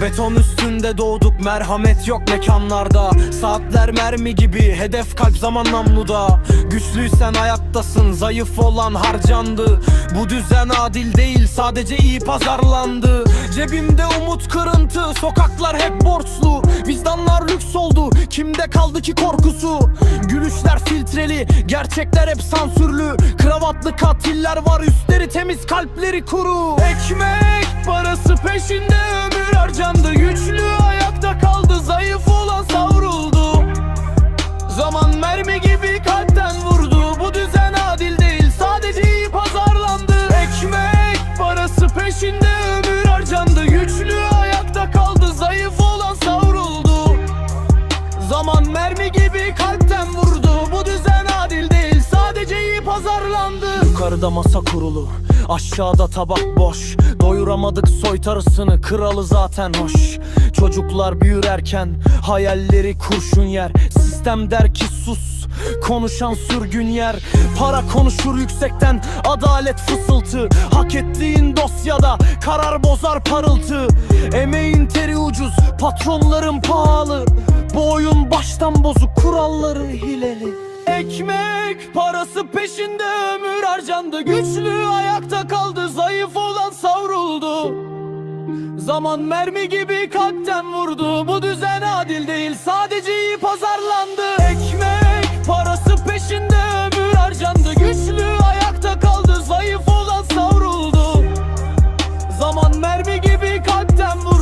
Beton üstünde doğduk merhamet yok mekanlarda. Saatler mermi gibi hedef kalp zaman namluda. Güçlüysen ayaktasın zayıf olan harcandı. Bu düzen adil değil sadece iyi pazarlandı. Cebimde umut kırıntı sokaklar hep borçlu. Vicdanlar lüks oldu kimde kaldı ki korkusu? Gülüşler filtreli gerçekler hep sansürlü. Kravatlı katiller var üstleri temiz kalpleri kuru. Ekmek parası peşinde ömür harcandı Güçlü ayakta kaldı zayıf olan savruldu. Zaman mermi gibi kalpten vurdu. Bu düzen adil değil sadece iyi pazarlandı. Ekmek parası peşinde ömür harcandı. Güçlü ayakta kaldı zayıf olan savruldu. Zaman mermi gibi kalpten vurdu. Bu düzen adil değil sadece iyi pazarlandı. Yukarıda masa kurulu Aşağıda tabak boş. Doyuramadık soytarısını kralı zaten hoş. Çocuklar büyür erken Hayalleri kurşun yer. Sistem der ki sus Konuşan sürgün yer. Para konuşur yüksekten Adalet fısıltı. Hak ettiğin dosyada Karar bozar parıltı. Emeğin teri ucuz Patronların pahalı. Bu oyun baştan bozuk Kuralları hileli Ekmek parası peşinde ömür harcandı. Güçlü ayakta kaldı zayıf olan savruldu. Zaman mermi gibi kalpten vurdu. Bu düzen adil değil sadece iyi pazarlandı. Ekmek parası peşinde ömür harcandı. Güçlü ayakta kaldı zayıf olan savruldu. Zaman mermi gibi kalpten vurdu.